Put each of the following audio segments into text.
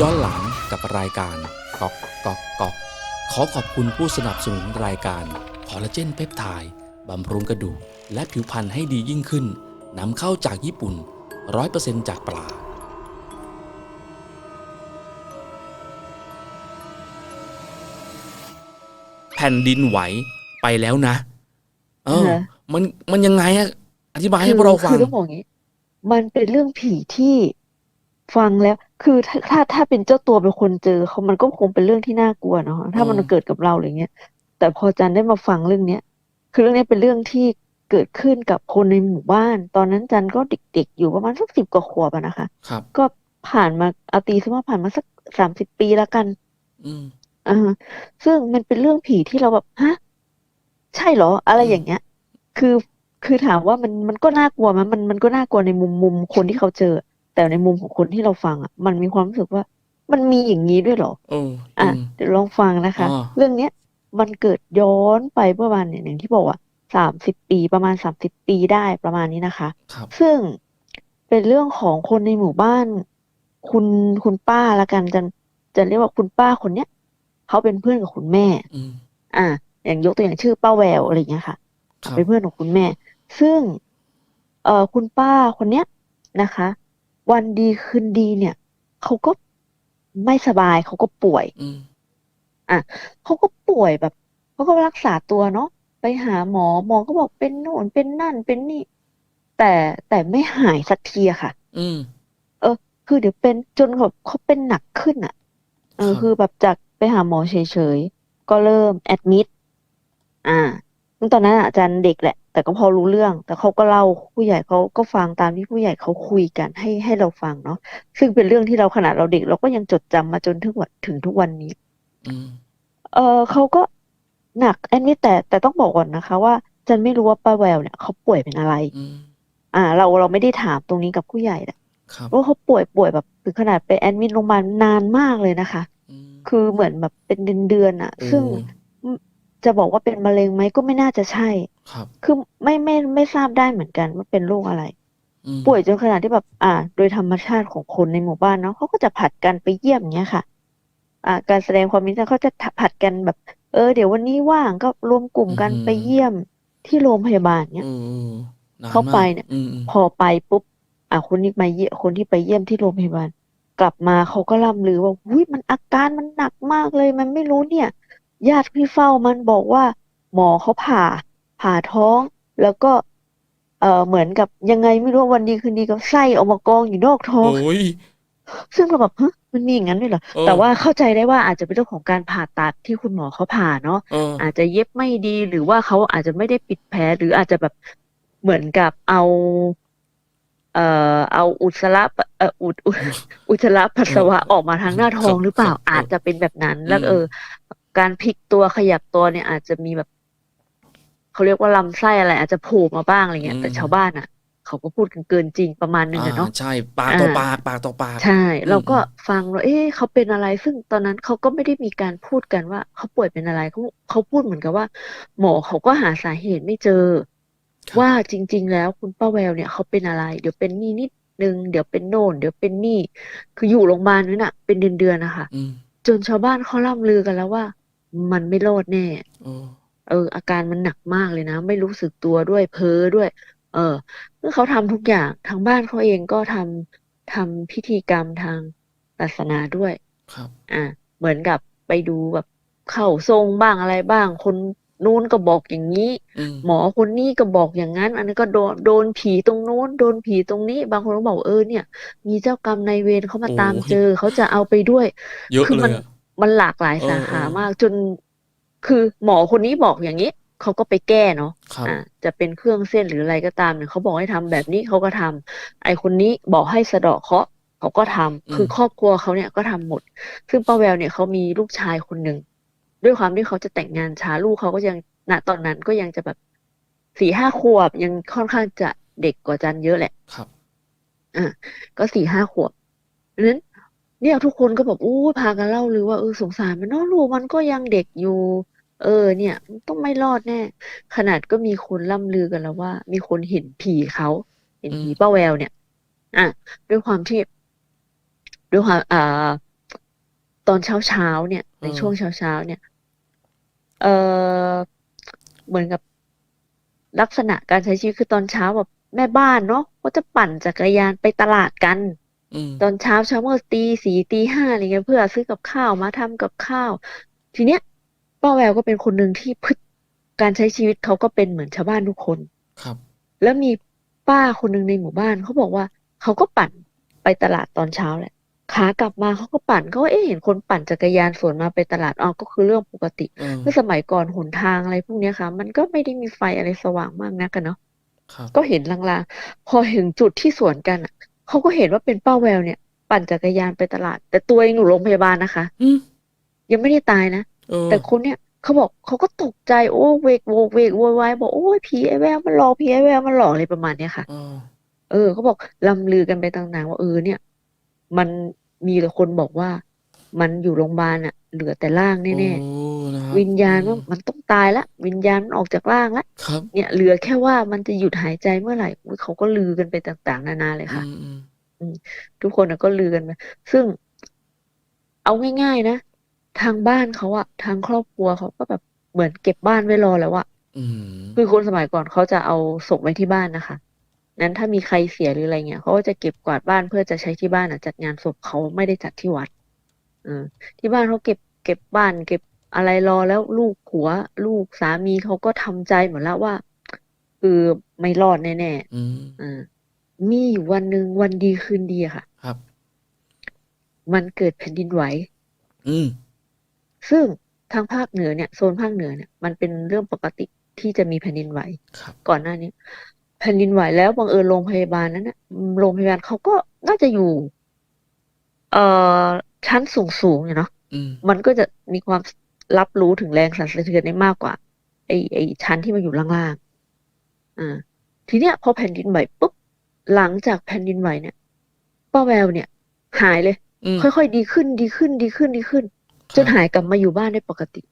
ย้อนหลังกับรายการก๊อกก๊อกก๊อกขอขอบคุณผู้สนับสนุนรายการคอลลาเจนเพปไทด์บำรุงกระดูกและผิวพรรณให้ดียิ่งขึ้นนำเข้าจากญี่ปุ่น 100%จากปลาแผ่นดินไหวไปแล้วนะ เออฮะมันมันยังไงอะอธิบายให้พวกเราฟัคืงอต้องบอกอย่างนี้ มันเป็นเรื่องผีที่ ฟังแล้ว คือถ้าถ้าถ้าเป็นเจ้าตัวเป็นคนเจอเขามันก็คงเป็นเรื่องที่น่ากลัวเนาะถ้ามันอืมเกิดกับเราอะไรเงี้ยแต่พอจันได้มาฟังเรื่องเนี้ยคือเรื่องเนี้ยเป็นเรื่องที่เกิดขึ้นกับคนในหมู่บ้าน ตอนนั้นจันก็เด็กๆ อยู่ประมาณสักสิบกว่าขวบอะนะคะครับก็ผ่านมาเอาตีซะว่าผ่านมาสักสามสิบปีแล้วกัน อืมอ่าซึ่งมันเป็นเรื่องผีที่เราแบบฮะใช่เหรอ อะไรอืมอย่างเงี้ย คือคือถามว่ามันมันก็น่ากลัวไหมมันมันก็น่ากลัวในมุมมุมคนที่เขาเจอ แต่ในมุมของคนที่เราฟังอะ มันมีความรู้สึกว่า มันมีอย่างนี้ด้วยเหรอเอออะอืมเดี๋ยวลองฟังนะคะอ่าเรื่องเนี้ยมันเกิดย้อนไปเมื่อวันเนี่ยอย่างที่บอกว่าสามสิบปีประมาณสามสิบปีได้ประมาณนี้นะคะครับซึ่งเป็นเรื่องของคนในหมู่บ้าน คุณคุณป้าละกันจะจะเรียกว่าคุณป้าคนเนี้ยเขาเป็นเพื่อนกับคุณแม่อืมอ่า อย่างยกตัวอย่างชื่อป้าแววอะไรอย่างเงี้ยค่ะครับเป็นเพื่อนของคุณแม่ ซึ่ง เอ่อคุณป้าคนเนี้ยนะคะ วันดีคืนดีเนี่ยเขาก็ไม่สบายเขาก็ป่วยอืมเขาก็ป่วยแบบเขาก็รักษาตัวเนาะไปหาหมอหมอก็บอกเป็นโน่นเป็นนั่นเป็นนี่ แต่แต่ไม่หายสักทีอะค่ะ อืมคือเดี๋ยวเป็นจนแบบเขาเป็นหนักขึ้นอะเออครับคือแบบจากไปหาหมอเฉยๆก็เริ่มแอดมิดอ่าซึ่ง ตอนนั้นอะอาจารย์เด็กแหละ แต่ก็พอรู้เรื่อง แต่เขาก็เล่าผู้ใหญ่เขาก็ฟังตามที่ผู้ใหญ่เขาคุยกันให้ให้เราฟังเนาะซึ่งเป็นเรื่องที่เราขนาดเราเด็ก เราก็ยังจดจำมาจนถึงวันถึงทุกวันนี้อืมเออเขาก็หนักแอดมิดแต่แต่ต้องบอกก่อนนะคะ ว่าจันไม่รู้ว่าป้าแววเนี่ยเขาป่วยเป็นอะไรอืมอ่า เราเราไม่ได้ถามตรงนี้กับผู้ใหญ่แหละครับว่าเขาป่วยป่วยแบบถึงขนาดไปแอดมิดโรงพยาบาลนานมากเลยนะคะอืมคือเหมือนแบบเป็นเดือนๆอะโอ้ซึ่ง จะบอกว่าเป็นมะเร็งไหมก็ไม่น่าจะใช่ ครับ คือไม่ไม่ไม่ทราบได้เหมือนกันว่าเป็นโรคอะไร อืมป่วยจนขนาดที่แบบอ่า โดยธรรมชาติของคนในหมู่บ้านเนาะเขาก็จะผัดกันไปเยี่ยมเงี้ยค่ะ อ่า การแสดงความมีใจเขาจะผัดกันแบบ เออเดี๋ยววันนี้ว่างก็รวมกลุ่มกันไปเยี่ยมที่โรงพยาบาลเงี้ยเออเออนานเข้าไปมกเนี่ย อืมอืมพอไปปุ๊บ อะคนที่มาเยี่ยคนที่ไปเยี่ยมที่โรงพยาบาล กลับมาเขาก็ล่ำลือว่าอุ้ยมันอาการมันหนักมากเลย มันไม่รู้เนี่ย ญาติที่เฝ้ามันบอกว่า หมอเขาผ่า ผ่าท้อง แล้วก็ เอ่อเหมือนกับยังไงไม่รู้วันดีคืนดีก็ไส้ออกมากองอยู่นอกท้องโอ้ยซึ่งเราแบบฮะมันมีอย่างนั้นด้วยเหรอเออแต่ว่าเข้าใจได้ว่าอาจจะเป็นเรื่องของการผ่าตัดที่คุณหมอเขาผ่าเนาะเอออาจจะเย็บไม่ดีหรือว่าเขาอาจจะไม่ได้ปิดแผลหรืออาจจะแบบเหมือนกับเอา เอ่อเอาอุจจาระปะเอ่ออุดอุดอุจจาระปัสสาวะออกมาทางหน้าท้องหรือเปล่าครับอาจจะเป็นแบบนั้น แล้วอืมเออ การพลิกตัวขยับตัวเนี่ยอาจจะมีแบบเขาเรียกว่าลำไส้อะไร อาจจะโผล่มาบ้างอะไรเงี้ย แต่ชาวบ้านอะ เขาก็พูดกันเกินจริงประมาณนึงอะเนาะอ่าใช่ปากต่ออ่าปากปากต่อปากใช่อืมเราก็อืมฟังว่าเอ๊ะเขาเป็นอะไร ซึ่งตอนนั้นเขาก็ไม่ได้มีการพูดกันว่าเขาป่วยเป็นอะไรเขาเขาพูดเหมือนกับว่า หมอเขาก็หาสาเหตุไม่เจอครับว่าจริง ๆ แล้วคุณป้าแววเนี่ยเขาเป็นอะไร เดี๋ยวเป็นนี่นิดนึงเดี๋ยวเป็นโน่น เดี๋ยวเป็นนี่ คืออยู่โรงพยาบาลนั้นน่ะเป็นเดือนๆนะคะอืมจนชาวบ้านเขาล่ำลือกันแล้วว่า มันไม่รอดแน่เออเออ อาการมันหนักมากเลยนะ ไม่รู้สึกตัวด้วยเพ้อด้วย เออซึ่งเขาทำทุกอย่างทางบ้านเขาเองก็ทำทำพิธีกรรมทางศาสนาด้วย ครับ อ่า เหมือนกับไปดูแบบเข้าทรงบ้างอะไรบ้าง คนนู้นก็บอกอย่างนี้อืมหมอคนนี้ก็บอกอย่างนั้น อันนี้นก็โดนโดนผีตรงนู้นโดนผีตรงนี้ บางคนก็บอกเออเนี่ย มีเจ้ากรรมนายเวรเขามาตามโอ้ยเจอเขาจะเอาไปด้วย เยอะคือเลมันยอะ มันหลากหลายเออสาขาเออมากจนคือหมอคนนี้บอกอย่างนี้เขาก็ไปแก้เนาะครับอ่าจะเป็นเครื่องเส้นหรืออะไรก็ตามเนี่ยเขาบอกให้ทำแบบนี้เขาก็ทำไอคนนี้บอกให้สะเดาะเคราะห์เขาก็ทำคือครอบครัวเขาเนี่ยก็ทำหมด ซึ่งป้าแววเนี่ยเขามีลูกชายคนหนึ่งด้วยความที่เขาจะแต่งงานช้าลูกเขาก็ยังณตอนนั้นก็ยังจะแบบสี่ห้าขวบยังค่อนข้างจะเด็กกว่าจันเยอะแหละ ครับอะก็สี่ห้าขวบดังนั้น เนี่ยทุกคนก็แบบอู้พากันเล่าเลยว่าเออสงสารมันเนาะลูกมันก็ยังเด็กอยู่ เออ เนี่ยมันต้องไม่รอดแน่ ขนาดก็มีคนล่ำลือกันแล้วว่า มีคนเห็นผีเขาเห็นผีอืมป้าแววเนี่ย อะ ด้วยความที่ด้วยความอ่าตอนเช้าเช้าๆเนี่ย ในเออช่วงเช้าเช้าๆเนี่ย เออเหมือนกับลักษณะการใช้ชีวิตคือตอนเช้าแบบแม่บ้านเนาะก็จะปั่นจักรยานไปตลาดกัน อืม ตอนเช้าเช้าเมื่อตีสี่ตีห้าอะไรเงี้ยเพื่อซื้อกับข้าวมาทำกับข้าว ทีเนี้ยป้าแววก็เป็นคนหนึ่งที่พฤติการใช้ชีวิตเขาก็เป็นเหมือนชาวบ้านทุกคน ครับ แล้วมีป้าคนหนึ่งในหมู่บ้านเขาบอกว่าเขาก็ปั่นไปตลาดตอนเช้าแหละขากลับมาเขาก็ปั่นเขาก็เอ๊ะเห็นคนปั่นจักรยานสวนมาไปตลาดอ๋อก็คือเรื่องปกติเออเมื่อสมัยก่อนหนทางอะไรพวกเนี้ยค่ะ มันก็ไม่ได้มีไฟอะไรสว่างมากนักกันเนาะ ครับ ก็เห็นลางๆ พอถึงจุดที่สวนกันอะ เขาก็เห็นว่าเป็นป้าแววเนี่ย ปั่นจักรยานไปตลาด แต่ตัวเองอยู่โรงพยาบาลนะคะอืมยังไม่ได้ตายนะเออแต่คนเนี่ยเขาบอกเขาก็ตกใจโอ้เวกโวกเวกโวยวายบอกโอ้ยผีไอ้แววมันหลอกผีไอ้แววมันหลอกอะไรประมาณเนี้ยค่ะเออเออเขาบอกลำลือกันไปต่างๆว่าเออเนี่ย มันมีแต่คนบอกว่า มันอยู่โรงพยาบาลอะเหลือแต่ร่างแน่โอ้นะครับๆ วิญญาณอืว่ามมันต้องตายละ วิญญาณมันออกจากร่างละครับ เนี่ยเหลือแค่ว่ามันจะหยุดหายใจเมื่อไหร่อุ๊ยเขาก็ลือกันไปต่างๆ นานาเลยค่ะ อืมอืมทุกคนน่ะก็ลือกันไปซึ่งเอาง่ายๆนะ ทางบ้านเขาอะทางครอบครัวเขาก็แบบเหมือนเก็บบ้านไว้รอแล้วอะอืมคือคนสมัยก่อนเขาจะเอาศพไว้ที่บ้านนะคะ นั้นถ้ามีใครเสียหรืออะไรเงี้ยเขาก็จะเก็บกวาดบ้านเพื่อจะใช้ที่บ้านอะจัดงานศพเขาไม่ได้จัดที่วัดเออที่บ้านเขาเก็บเก็บบ้าน เก็บ อะไรรอแล้วลูกผัว ลูกสามีเขาก็ทำใจหมดแล้วว่าคือไม่รอดแน่อืมๆอ่ามีอยู่วันหนึ่งวันดีคืนดีอะค่ะ ครับ มันเกิดแผ่นดินไหว อืมซึ่งทางภาคเหนือเนี่ยโซนภาคเหนือเนี่ยมันเป็นเรื่องปกติที่จะมีแผ่นดินไหวครับก่อนหน้านี้ แผ่นดินไหวแล้วบังเอิญโรงพยาบาลนั้นนะอืมโรงพยาบาลเขาก็น่าจะอยู่ เอ่อชั้นสูงสูงอยู่เนาะอืมมันก็จะมีความ รับรู้ถึงแรงสั่นสะเทือนได้มากกว่า ไอไอชั้นที่มันอยู่ล่างๆอ่าทีเนี้ยพอแผ่นดินไหวปุ๊บหลังจากแผ่นดินไหวเนี่ยป้าแววเนี่ย หายเลยอืมค่อยๆดีขึ้นดีขึ้นดีขึ้นดีขึ้น จนหายกลับมาอยู่บ้านได้ปกติ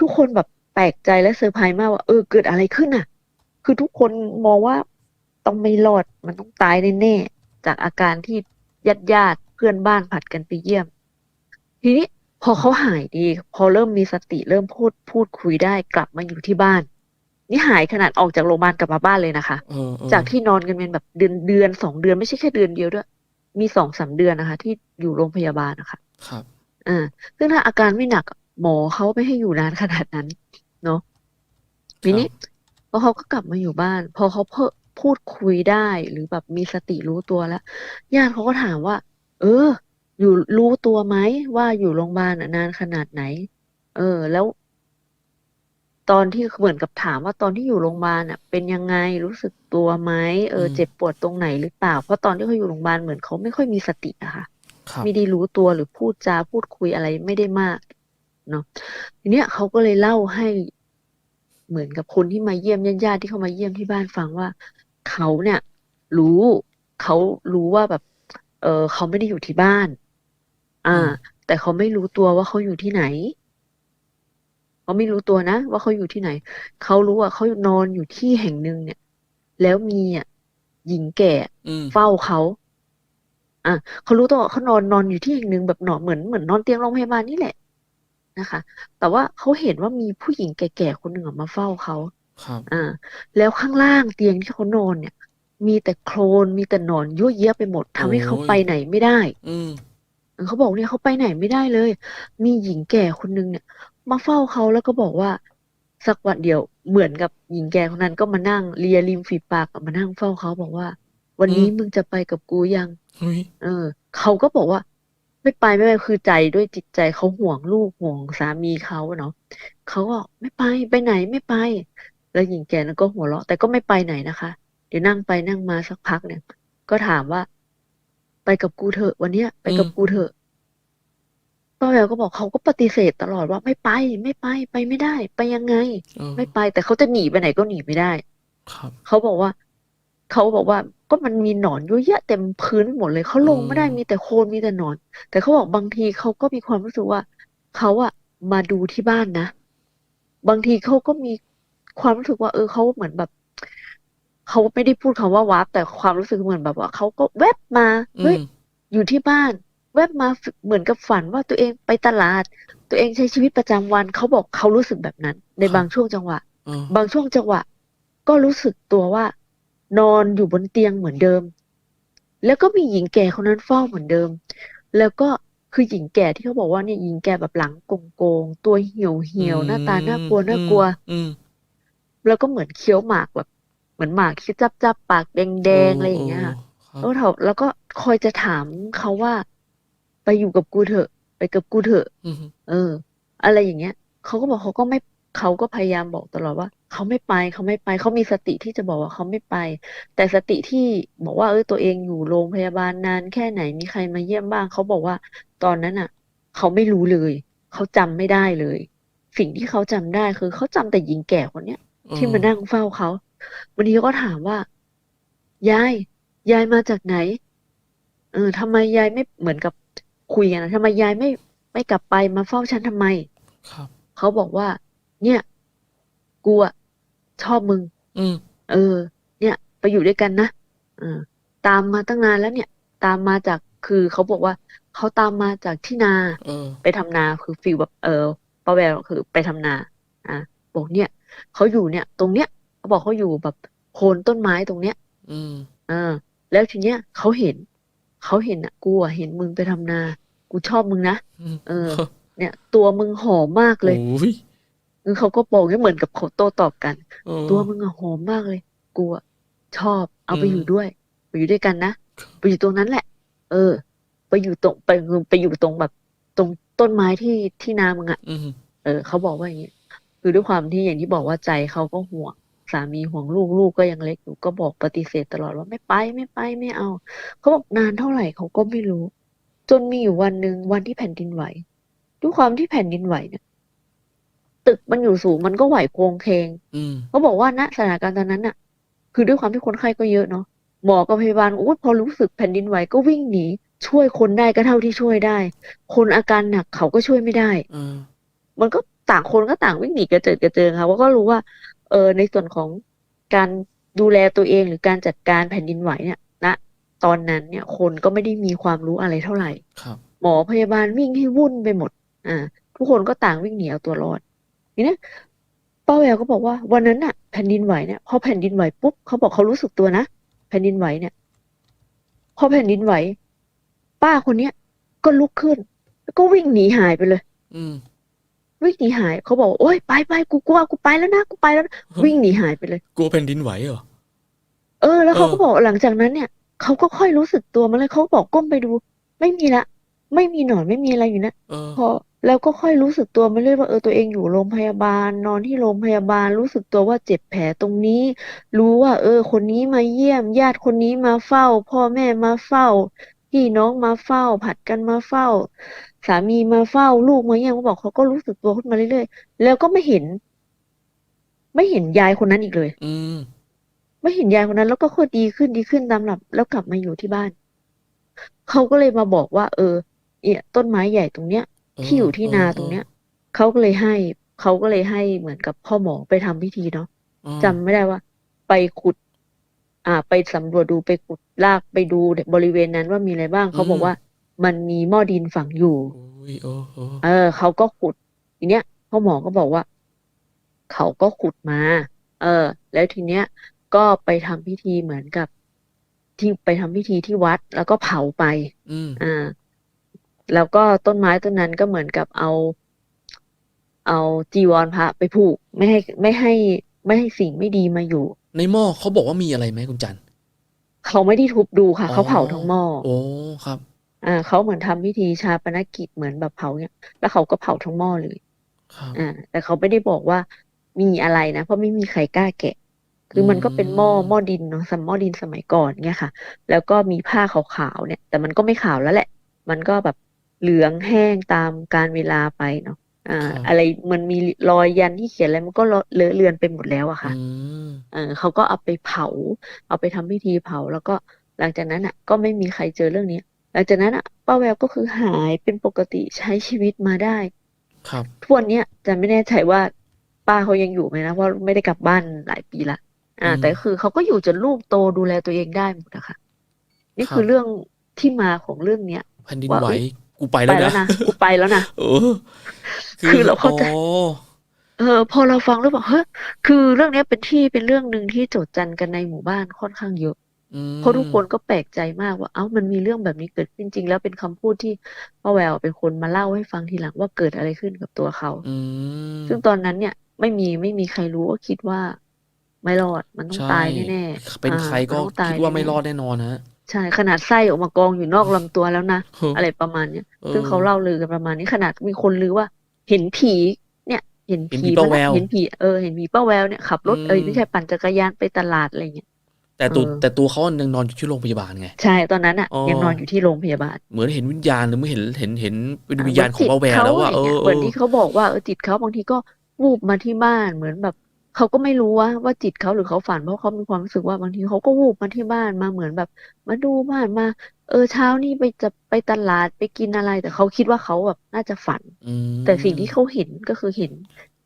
ทุกคนแบบแปลกใจและเซอร์ไพรส์มากว่าเออเกิดอะไรขึ้นอะ คือทุกคนมองว่าต้องไม่รอดมันต้องตายแน่ๆจากอาการที่ญาติญาติๆเพื่อนบ้านผัดกันไปเยี่ยม ทีนี้ พอเขาหายดี พอเริ่มมีสติเริ่มพูดพูดคุยได้กลับมาอยู่ที่บ้าน นี่หายขนาดออกจากโรงพยาบาลกลับมาบ้านเลยนะคะเออเออจากที่นอนกันเป็นแบบเดือนเดือนสองเดือนไม่ใช่แค่เดือนเดียวด้วย มีสองสามเดือนนะคะ ที่อยู่โรงพยาบาลนะคะ ครับอ่าซึ่งถ้าอาการไม่หนักอะหมอเขาไม่ให้อยู่นานขนาดนั้น เนาะทีนี้พอเขาก็กลับมาอยู่บ้าน พอเขาเพิ่พูดคุยได้หรือแบบมีสติรู้ตัวแล้วญาติเขาก็ถามว่า เออ อยู่รู้ตัวไหมว่าอยู่โรงพยาบาลอะนานขนาดไหน เออ แล้ว ตอนที่เหมือนกับถามว่าตอนที่อยู่โรงพยาบาลอะ เป็นยังไงรู้สึกตัวไหมเอออืมเจ็บปวดตรงไหนหรือเปล่า เพราะตอนที่เขาอยู่โรงพยาบาลเหมือนเขาไม่ค่อยมีสติอะค่ะครับไม่ได้รู้ตัวหรือพูดจาพูดคุยอะไรไม่ได้มากเนาะทีเนี้ยเขาก็เลยเล่าให้เหมือนกับคนที่มาเยี่ยมญาติๆที่เขามาเยี่ยมที่บ้านฟังว่า เขาเนี่ย รู้เขารู้ว่าแบบ เออเขาไม่ได้อยู่ที่บ้าน อ่าอืมแต่เขาไม่รู้ตัวว่าเขาอยู่ที่ไหน เขาไม่รู้ตัวนะว่าเขาอยู่ที่ไหน เขารู้ว่าเขานอนอยู่ที่แห่งหนึ่งเนี่ย แล้วมีอะหญิงแก่อืมเฝ้าเขาอะเขารู้ตัวว่าเขานอนนอนอยู่ที่แห่งหนึ่งแบบนอนเหมือนเหมือนนอนเตียงโรงพยาบาลนี่แหละนะคะ แต่ว่าเขาเห็นว่ามีผู้หญิงแก่ๆคนหนึ่งอะมาเฝ้าเขาครับอ่า แล้วข้างล่างเตียงที่เขานอนเนี่ย มีแต่โคลนมีแต่หนอนยั่วเยี้ยไปหมดทำให้เขาโอ้ยไปไหนไม่ได้ อืม เขาบอกเนี่ยเขาไปไหนไม่ได้เลย มีหญิงแก่คนนึงเนี่ย มาเฝ้าเขาแล้วก็บอกว่าสักวันเดียวเหมือนกับหญิงแก่คนนั้นก็มานั่งเลียริมฝีปากกับมานั่งเฝ้าเขาบอกว่า วันนี้อืมมึงจะไปกับกูยังเฮ้ยเออเขาก็บอกว่า ไม่ไปไม่ไปคือใจด้วยจิตใจเขาห่วงลูกห่วงสามีเขาอะเนาะเขาก็ไม่ไปไปไหนไม่ไป แล้วหญิงแก่นั้นก็หัวเราะ แต่ก็ไม่ไปไหนนะคะ เดี๋ยวนั่งไปนั่งมาสักพักเนี่ย ก็ถามว่า ไปกับกูเถอะวันเนี้ยไปกับอืมกูเถอะป้าแววก็บอกเขาก็ปฏิเสธตลอดว่าไม่ไปไม่ไปไปไม่ได้ ไปยังไงเออไม่ไปแต่เขาจะหนีไปไหนก็หนีไม่ได้ครับเขาบอกว่าเขาบอกว่าก็มันมีหนอนเยอะแยะเต็มพื้นไปหมดเลยเขาลงไม่ได้อืมมีแต่โคลนมีแต่หนอน แต่เขาบอกบางทีเขาก็มีความรู้สึกว่าเขาอะมาดูที่บ้านนะ บางทีเขาก็มีความรู้สึกว่า เออเขาเหมือนแบบ เขาไม่ได้พูดคำว่าวาร์ปแต่ความรู้สึกเหมือนแบบว่าเขาก็แวบมาอืเฮ้ยมอยู่ที่บ้าน แวบมาเหมือนกับฝันว่าตัวเองไปตลาด ตัวเองใช้ชีวิตประจำวันเขาบอกเขารู้สึกแบบนั้น ในครับบางช่วงจังหวะเออบางช่วงจังหวะ ก็รู้สึกตัวว่า นอนอยู่บนเตียงเหมือนเดิม แล้วก็มีหญิงแก่คนนั้นเฝ้าเหมือนเดิม แล้วก็คือหญิงแก่ที่เขาบอกว่าเนี่ยหญิงแก่แบบหลังโกงๆตัวเหี่ยวเหี่ยวๆหน้าตาน่ากลัวน่ากลัวอืมแล้วก็เหมือนเคี้ยวหมากแบบ เหมือนหมากที่จับจับๆปากแดงๆอะไรอย่างเงี้ยค่ะครับแล้วเขาแล้วก็คอยจะถามเขาว่า ไปอยู่กับกูเถอะ ไปกับกูเถอะอืมเออ อะไรอย่างเงี้ยเขาก็บอกเขาก็ไม่เขาก็พยายามบอกตลอดว่าเขาไม่ไปเขาไม่ไปเขามีสติที่จะบอกว่าเขาไม่ไป แต่สติที่บอกว่าเออตัวเองอยู่โรงพยาบาลนานแค่ไหนมีใครมาเยี่ยมบ้างเขาบอกว่า ตอนนั้นอะ เขาไม่รู้เลยเขาจำไม่ได้เลย สิ่งที่เขาจำได้คือเขาจำแต่หญิงแก่คนเนี้ยที่มานั่งเฝ้าเขา วันนี้ก็ถามว่า ยาย ยายมาจากไหน เออทำไมยายไม่เหมือนกับคุยกันนะทำไมยายไม่ไม่กลับไปมาเฝ้าฉันทำไม ครับ เขาบอกว่า เนี่ย กูอะชอบมึง อืม เออ เนี่ย ไปอยู่ด้วยกันนะเออตามมาตั้งนานแล้วเนี่ย ตามมาจากคือเขาบอกว่าเขาตามมาจากที่นา เออ ไปทำนาคือฟีลแบบเออป้าแววคือไปทำนา อะบอกเนี่ยเขาอยู่เนี่ย ตรงเนี้ย เขาบอกเขาอยู่แบบโคนต้นไม้ตรงเนี้ย อืมเออแล้วทีเนี้ยเขาเห็นเขาเห็นอะกูอะเห็นมึงไปทำนา กูชอบมึงนะอืมเออ เนี่ย ตัวมึงหอมมากเลยโอ้ยคือเขาก็บอกเหมือนกับเขาโต้ตอบกันเออตัวมึงอะหอมมากเลย กูอะชอบ เอาไปอืมอยู่ด้วย ไปอยู่ด้วยกันนะไปอยู่ตรงนั้นแหละ เออ ไปอยู่ตรงไปไปอยู่ตรงแบบ ตรงต้นไม้ที่ที่นามึงอะอืมเออเขาบอกว่าอย่างนี้คือด้วยความที่อย่างที่บอกว่าใจเขาก็ห่วง สามีห่วงลูกลูกก็ยังเล็กอยู่ก็บอกปฏิเสธตลอดว่าไม่ไปไม่ไปไม่เอา เขาบอกนานเท่าไหร่เขาก็ไม่รู้ จนมีอยู่วันหนึ่งวันที่แผ่นดินไหวด้วยความที่แผ่นดินไหวเนี่ยตึกมันอยู่สูงมันก็ไหวโครงเคงอืมเขาบอกว่าณสถานการณ์ตอนนั้นน่ะ คือด้วยความที่คนไข้ก็เยอะเนาะหมอกับพยาบาลโอ้ยพอรู้สึกแผ่นดินไหวก็วิ่งหนีช่วยคนได้ก็เท่าที่ช่วยได้ คนอาการหนักเขาก็ช่วยไม่ได้เออมันก็ต่างคนก็ต่างวิ่งหนีกระเจิดกระเจิงค่ะว่าะก็รู้ว่า เออในส่วนของการดูแลตัวเองหรือการจัดการแผ่นดินไหวเนี่ยณตอนนั้นเนี่ย คนก็ไม่ได้มีความรู้อะไรเท่าไหร่ครับ หมอพยาบาลวิ่งให้วุ่นไปหมด อ่า ทุกคนก็ต่างวิ่งหนีเอาตัวรอดทีนี้ป้าแววก็บอกว่าวันนั้นน่ะแผ่นดินไหวเนี่ยพอแผ่นดินไหวปุ๊บเขาบอกเขารู้สึกตัวนะแผ่นดินไหวเนี่ย พอแผ่นดินไหว ป้าคนเนี้ยก็ลุกขึ้น แล้วก็วิ่งหนีหายไปเลย อืม วิ่งหนีหายเขาบอกว่าโอ๊ยไปไปกูกลัวกูไปแล้วนะกูไปแล้วนะวิ่งหนีหายไปเลย กลัวแผ่นดินไหวเหรอเออ แล้วเขาก็เออบอกหลังจากนั้นเนี่ยเขาก็ค่อยรู้สึกตัวมาเลยเขาบอกก้มไปดู ไม่มีละ ไม่มีหนอนไม่มีอะไรอยู่นะเออพอแล้วก็ค่อยรู้สึกตัวมาเรื่อยว่าเออตัวเองอยู่โรงพยาบาล นอนที่โรงพยาบาลรู้สึกตัวว่าเจ็บแผลตรงนี้ รู้ว่า เออ คนนี้มาเยี่ยม ญาติคนนี้มาเฝ้า พ่อแม่มาเฝ้าพี่น้องมาเฝ้า ผัดกันมาเฝ้า สามีมาเฝ้าลูกมาเยี่ยมเขาบอกเขาก็รู้สึกตัวขึ้นมาเรื่อยๆแล้วก็ไม่เห็น ไม่เห็นยายคนนั้นอีกเลย อืมไม่เห็นยายคนนั้น แล้วก็ค่อยดีขึ้นดีขึ้นตามลำดับแล้วกลับมาอยู่ที่บ้านเขาก็เลยมาบอกว่า เออเนี่ยต้นไม้ใหญ่ตรงเนี้ยเออที่อยู่ที่นาเออตรงเนี้ยเขาก็เลยให้เขาก็เลยให้เหมือนกับพ่อหมอไปทำพิธีเนาะเออจำไม่ได้ว่า ไปขุด อ่า ไปสำรวจดูไปขุดลากไปดูบริเวณนั้นว่ามีอะไรบ้างเขาบอกว่า มันมีหม้อดินฝังอยู่โอ้ยเออเออเออ เขาก็ขุดทีเนี้ยพ่อหมอก็บอกว่า เขาก็ขุดมา เออ แล้วทีเนี้ย ก็ไปทำพิธีเหมือนกับ ที่ไปทำพิธีที่วัด แล้วก็เผาไปอืมอ่าแล้วก็ต้นไม้ต้นนั้นก็เหมือนกับเอา เอาจีวรพระไปผูก ไม่ให้ไม่ให้ไม่ให้สิ่งไม่ดีมาอยู่ ในหม้อเขาบอกว่ามีอะไรไหมคุณจันทร์เขาไม่ได้ทุบดูค่ะอ๋อเขาเผาทั้งหม้อโอ้ครับ อ่าเขาเหมือนทำพิธีชาปนกิจเหมือนแบบเผาเนี่ยแล้วเขาก็เผาทั้งหม้อเลยครับอ่า แต่เขาไม่ได้บอกว่ามีอะไรนะเพราะไม่มีใครกล้าแกะ คือมันก็เป็นหม้ออืมหม้อดินเนาะสมหม้อดินสมัยก่อนเนี่ยค่ะ แล้วก็มีผ้าขาวๆเนี่ย แต่มันก็ไม่ขาวแล้วแหละ มันก็แบบเหลืองแห้งตามกาลเวลาไปเนาะอ่า อะไรมันมีรอยยันที่เขียนอะไรมันก็เลอะเลือนไปหมดแล้วอะค่ะอืมเออเขาก็เอาไปเผา เอาไปทำพิธีเผาแล้วก็หลังจากนั้นอะ ก็ไม่มีใครเจอเรื่องนี้ หลังจากนั้นอะป้าแววก็คือหายเป็นปกติใช้ชีวิตมาได้ ครับทุกวันเนี้ยจะไม่แน่ใจว่าป้าเขายังอยู่ไหมนะเพราะไม่ได้กลับบ้านหลายปีละอ่าอืมแต่คือเขาก็อยู่จนลูกโตดูแลตัวเองได้หมดนะคะนี่ครับคือเรื่องที่มาของเรื่องเนี้ยพผ่นดินว่าไหวเอ้ยกูไปไปแล้วแล้วนะนะกูไปแล้วนะเออคือเราเข้าใจอ๋อเออพอเราฟังแล้วบอกเฮ้ยคือเรื่องเนี้ยเป็นที่เป็นเรื่องหนึ่งที่โจษจันกันในหมู่บ้านค่อนข้างเยอะอืม เพราะทุกคนก็แปลกใจมากว่าเอ้ามันมีเรื่องแบบนี้เกิดขึ้นจริง แล้วเป็นคำพูดที่ป้าแววเป็นคนมาเล่าให้ฟังทีหลังว่าเกิดอะไรขึ้นกับตัวเขาอืมซึ่งตอนนั้นเนี่ยไม่มีไม่มีใครรู้ก็คิดว่า ไม่รอดมันต้องใช่ตายแน่ๆเป็นอ่าใครก็มันต้องตายคิดว่าไม่แน่ๆรอดแน่นอนฮะใช่ขนาดไส้ออกมากองอยู่นอกลำตัวแล้วนะเฮ้ออะไรประมาณเนี้ยเออซึ่งเขาเล่าลือกันประมาณนี้ขนาดมีคนลือว่า เห็นผีเนี่ยเห็นเห็นผีผีป้ามันแวอะวเห็นผีเออเห็นผีป้าแววเนี่ยขับรถเอ้ยอืมไม่ใช่ปั่นจักรยานไปตลาดอะไรเงี้ย แต่ตัวเออแต่ตัวเขายังนอนอยู่ที่โรงพยาบาลไง ใช่ตอนนั้นอะอ๋อยังนอนอยู่ที่โรงพยาบาล เหมือนเห็นวิญญาณหรือไม่เห็นเห็นเห็นเป็นอะวิญญาณของป้าแววเหมืแล้อนวจิตว่าเขาเออะไรอเงี้ยเหมือนเออที่เขาบอกว่าเออจิตเขาบางทีก็วูบมาที่บ้านเหมือนแบบเขาก็ไม่รู้ว่าว่าจิตเขาหรือเขาฝันเพราะเขามีความรู้สึกว่าบางทีเขาก็วูบมาที่บ้านมาเหมือนแบบ มาดูบ้านมา เออเช้านี้ไปจะไปตลาดไปกินอะไร แต่เขาคิดว่าเขาแบบน่าจะฝันอืมแต่สิ่งที่เขาเห็นก็คือเห็น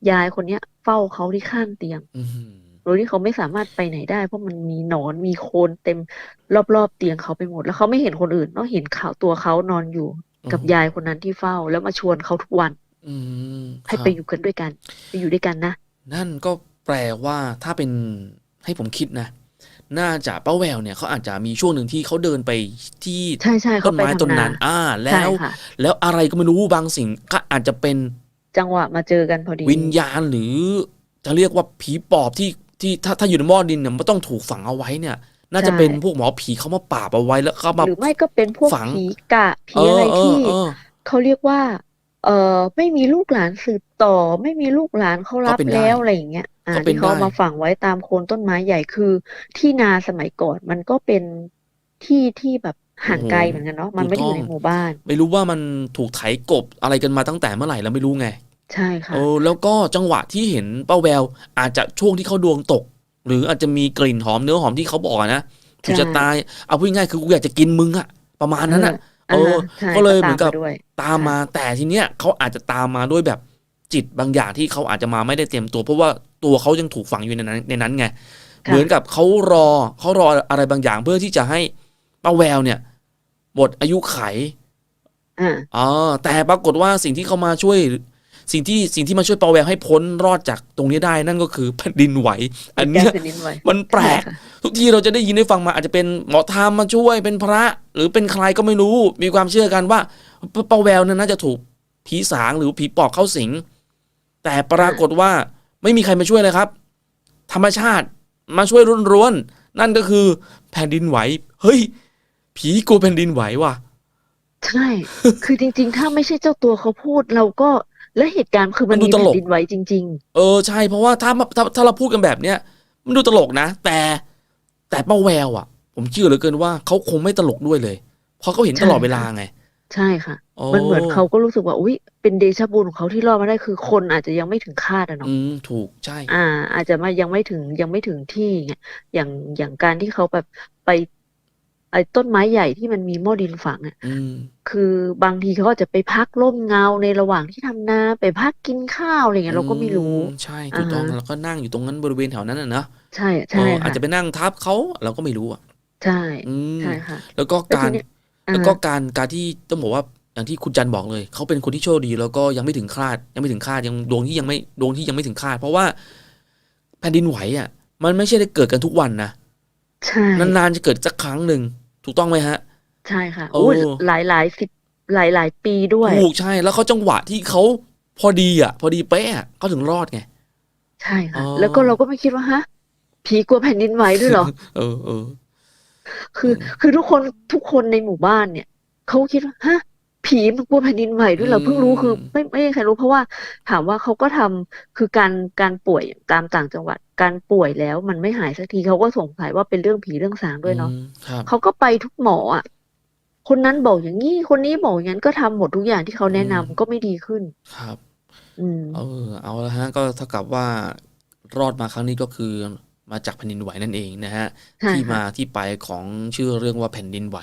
ยายคนเนี้ย เฝ้าเขาที่ข้างเตียงอืม โดยที่เขาไม่สามารถไปไหนได้ เพราะมันมีหนอนมีโคลนเต็มรอบๆเตียงเขาไปหมด แล้วเขาไม่เห็นคนอื่นนอกเห็นเขาตัวเขานอนอยู่กับยายคนนั้นที่เฝ้า แล้วมาชวนเขาทุกวันอืมให้ครับไปอยู่กันด้วยกัน ไปอยู่ด้วยกันนะ นั่นก็แปลว่าถ้าเป็นให้ผมคิดนะ น่าจะป้าแววเนี่ยเขาอาจจะมีช่วงหนึ่งที่เขาเดินไปที่ใช่ใช่ต้เขานไปไม้ต้นทำนานั้น อ่า แล้ใช่วค่ะแล้วอะไรก็ไม่รู้บางสิ่งก็อาจจะเป็นจังหวะมาเจอกันพอดี วิญญาณหรือจะเรียกว่าผีปอบที่ ที่ถ้าถ้าอยู่ในหม้อดินเนี่ยมันต้องถูกฝังเอาไว้เนี่ย น่าจะใช่เป็นพวกหมอผีเขามาปราบเอาไว้แล้วเขามาหรือไม่ก็เป็นพวกฝังผีกะผีเออะไรอเออที่เออเขาเรียกว่า เอ่อไม่มีลูกหลานสืบต่อ ไม่มีลูกหลานเขารับก็เป็นได้แล้วอะไรอย่างเงี้ยอ่าก็เป็นที่เขาเอาได้มาฝังไว้ตามโคนต้นไม้ใหญ่คือ ที่นาสมัยก่อนมันก็เป็นที่ที่แบบห่างไกลเหมือนกันเนาะมันไม่ได้อยู่ในหมู่บ้าน ไม่รู้ว่ามันถูกไถกบอะไรกันมาตั้งแต่เมื่อไหร่แล้วไม่รู้ไง ใช่ค่ะ เออแล้วก็จังหวะที่เห็นป้าแวว อาจจะช่วงที่เขาดวงตก หรืออาจจะมีกลิ่นหอมเนื้อหอมที่เขาบอกอะนะถูกใช่จะตายเอาพูดง่ายๆคือกูอยากจะกินมึงอะประมาณนั้นอะเออ ใช่ก็เลยตาเหมือนกับาด้วยตามมาแต่ทีเนี้ยเขาอาจจะตามมาด้วยแบบจิตบางอย่างที่เขาอาจจะมาไม่ได้เตรียมตัว เพราะว่าตัวเขายังถูกฝังอยู่ในนั้นในนั้นไงค่ะเหมือนกับเขารอเขารออะไรบางอย่างเพื่อที่จะให้ป้าแววเนี่ยหมดอายุไขอ่า อ๋อแต่ปรากฏว่าสิ่งที่เขามาช่วย สิ่งที่สิ่งที่มาช่วยป้าแววให้พ้นรอดจากตรงนี้ได้นั่นก็คือแผ่นดินไหว อันแก้เนี้ยแผ่นดินไหวมันแปลกใช่ค่ะทุกทีเราจะได้ยินได้ฟังมาอาจจะเป็นหมอธรรมมาช่วยเป็นพระ หรือเป็นใครก็ไม่รู้ มีความเชื่อกันว่าปป้าแววนั้นน่าจะถูกผีสางหรือผีปอบเข้าสิง แต่ปรากฏว่าไม่มีใครมาช่วยเลยครับ ธรรมชาติมาช่วยร้วนๆนั่นก็คือแผ่นดินไหว เฮ้ย ผีกลัวแผ่นดินไหวว่ะใช่ คือจริง ๆ ถ้าไม่ใช่เจ้าตัวเขาพูดเราก็ และเหตุการณ์คือมันมันดูมีตลแผ่กนดินไหวจริงเออใช่เพราะว่าถ้าถ้าถ้าเราพูดกันแบบเนี้ยมันดูตลกนะ แต่แต่ป้าแววอะ ผมเชื่อเหลือเกินว่าเขาคงไม่ตลกด้วยเลย เพราะเขาเห็นใช่ตลอดเวลาไงๆใช่ค่ะโอ้มันเหมือนเขาก็รู้สึกว่าอุ้ยเป็นเดชะบุญของเขาที่รอดมาได้คือคนอาจจะยังไม่ถึงคาดอะเนาะอืมถูกใช่ อ่า อาจจะมายังไม่ถึงยังไม่ถึงที่ไงอย่างอย่างการที่เขาแบบไป ไอ้ต้นไม้ใหญ่ที่มันมีหม้อดินฝังอะอืมคือบางทีเขาก็จะไปพักร่มเงาในระหว่างที่ทำนาไปพักกินข้าวอะไรเงี้ยเราก็ไม่รู้อืใช่ถูกต้องอ่าฮะแล้วก็นั่งอยู่ตรงนั้นบริเวณแถวนั้นน่ะนะใช่เอใช่ออาจค่ะจะไปนั่งทับเขาเราก็ไม่รู้อะใช่อืมใช่ค่ะแล้วก็แล้วกาทีรเนี้ยแล้วก็อ่าการการที่ต้องบอกว่าอย่างที่คุณจันบอกเลยเขาเป็นคนที่โชคดี แล้วก็ยังไม่ถึงคาด ยังไม่ถึงคาดยังดวงที่ยังไม่ดวงที่ยังไม่ถึงคาด เพราะว่าแผ่นดินไหวอะ มันไม่ใช่ได้เกิดกันทุกวันนะใช่นานๆจะเกิดสักครั้งหนึ่ง ถูกต้องไหมฮะ ใช่ค่ะโอ้โอ้ยหลายหลายสิบหลายหลายปีด้วยถูกใช่ แล้วเขาจังหวะที่เขาพอดีอะ พอดีเป๊ะอะเขาถึงรอดไง ใช่ค่ะอ๋อแล้วก็เราก็ไม่คิดว่าฮะผีกลัวแผ่นดินไหวด้วยเหรอเออเออคือ คือทุกคนทุกคนในหมู่บ้านเนี่ยเขาคิดว่าฮะ ผีมันกลัวแผ่นดินไหวด้วยเหรออืมเพิ่งรู้คือ ไม่ไม่มีใครรู้เพราะว่าถามว่าเขาก็ทำคือการการป่วยตามต่างจังหวัด การป่วยแล้วมันไม่หายสักทีเขาก็สงสัยว่าเป็นเรื่องผีเรื่องสางด้วยเนาะอืมครับเขาก็ไปทุกหมออะคนนั้นบอกอย่างนี้คนนี้บอกอย่างนั้นก็ทำหมดทุกอย่างที่เขาแนะนำอืมก็ไม่ดีขึ้นครับ อืมเออเอาละฮะ ก็เท่ากับว่ารอดมาครั้งนี้ก็คือมาจากแผ่นดินไหวนั่นเองนะฮะใช่ที่ค่ะมาที่ไปของชื่อเรื่องว่าแผ่นดินไหว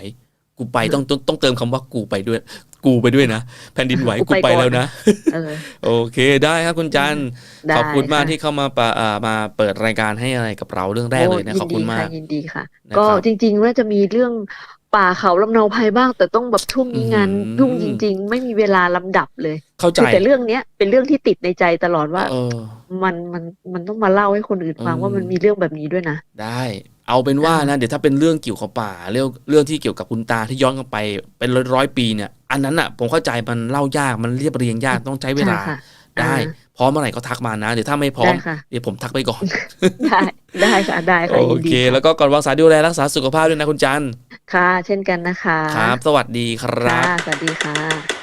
กูไปต้องต้องต้องเติมคำว่ากูไปด้วย กูไปด้วยนะ แผ่นดินไหวกูกูไปไปก่อนแล้วนะเออโอเคได้ครับคุณจันทร์ได้ขอบคุณมากค่ะที่เข้ามาปะอ่ามาเปิดรายการให้อะไรกับเราเรื่องแรกเลยนะโอ้ขอบคุณมากยินดีค่ะยินดีค่ะนะครับก็จริงๆว่าจะมีเรื่องป่าเขาลำเนาภัยบ้าง แต่ต้องแบบช่วงนี้งานอื้อหือยุ่งจริง ๆ ไม่มีเวลาลำดับเลยเข้าใจคือแต่เรื่องเนี้ยเป็นเรื่องที่ติดในใจตลอดว่าเออมันมันมันต้องมาเล่าให้คนอื่นฟังอืมว่ามันมีเรื่องแบบนี้ด้วยนะได้ เอาเป็นว่าอ่านะเดี๋ยวถ้าเป็นเรื่องเกี่ยวกับป่าเรื่องเรื่องที่เกี่ยวกับคุณตาที่ย้อนกลับไปเป็นร้อยร้อยๆปีเนี่ย อันนั้นอะผมเข้าใจมันเล่ายากมันเรียบเรียงยากต้องใช้เวลาใช่ค่ะได้อ่าพร้อมเมื่อไหร่ก็ทักมานะ เดี๋ยวถ้าไม่พร้อมได้ค่ะเดี๋ยวผมทักไปก่อน ได้ได้ค่ะได้ค่ะโอยินดีเคค่ะแล้วก็ก่อนวางสายดูแลรักษาสุขภาพด้วยนะคุณจันทร์ค่ะ เช่นกันนะคะ ครับ สวัสดีครัค่ะบสวัสดีค่ะ